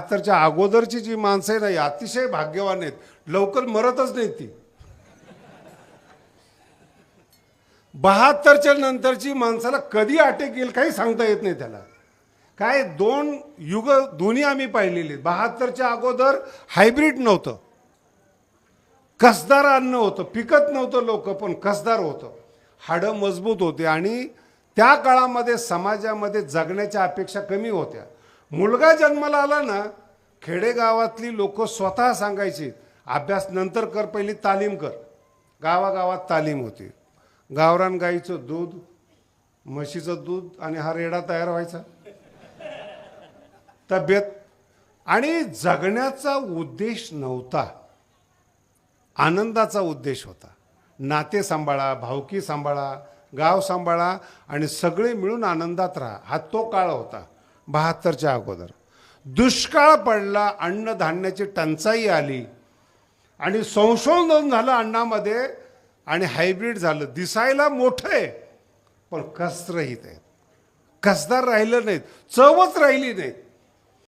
बहात्तरच्या अगोदरची जी माणसं आहे ना ही अतिशय भाग्यवान आहेत. लवकर मरतच नाहीत ती. बहात्तरच्या नंतरची माणसाला कधी अटॅक येईल काही सांगता येत नाही त्याला. काय दोन युग दोन्ही आम्ही पाहिलेली आहेत. बहात्तरच्या अगोदर हायब्रिड नव्हतं. कसदार अन्न होतं. पिकत नव्हतं लोक पण कसदार होतं. हाडं मजबूत होते आणि त्या काळामध्ये समाजामध्ये जगण्याच्या अपेक्षा कमी होत्या. मुलगा जन्माला आला ना खेडेगावातली लोक स्वतः सांगायची अभ्यास नंतर कर पहिली तालीम कर. गावागावात तालीम होती. गावरान गाईचं दूध म्हशीचं दूध आणि हा रेडा तयार व्हायचा. तब्येत. आणि जगण्याचा उद्देश नव्हता. आनंदाचा उद्देश होता. नाते सांभाळा भावकी सांभाळा गाव सांभाळा आणि सगळे मिळून आनंदात राहा. हा तो काळ होता. बहात्तरच्या अगोदर. दुष्काळ पडला अन्नधान्याची टंचाई आली. आणि संशोधन झालं अन्नामध्ये आणि हायब्रिड झालं. दिसायला मोठं आहे पण कसरहित आहे कसदार राहिलं नाहीत चवच राहिली नाहीत.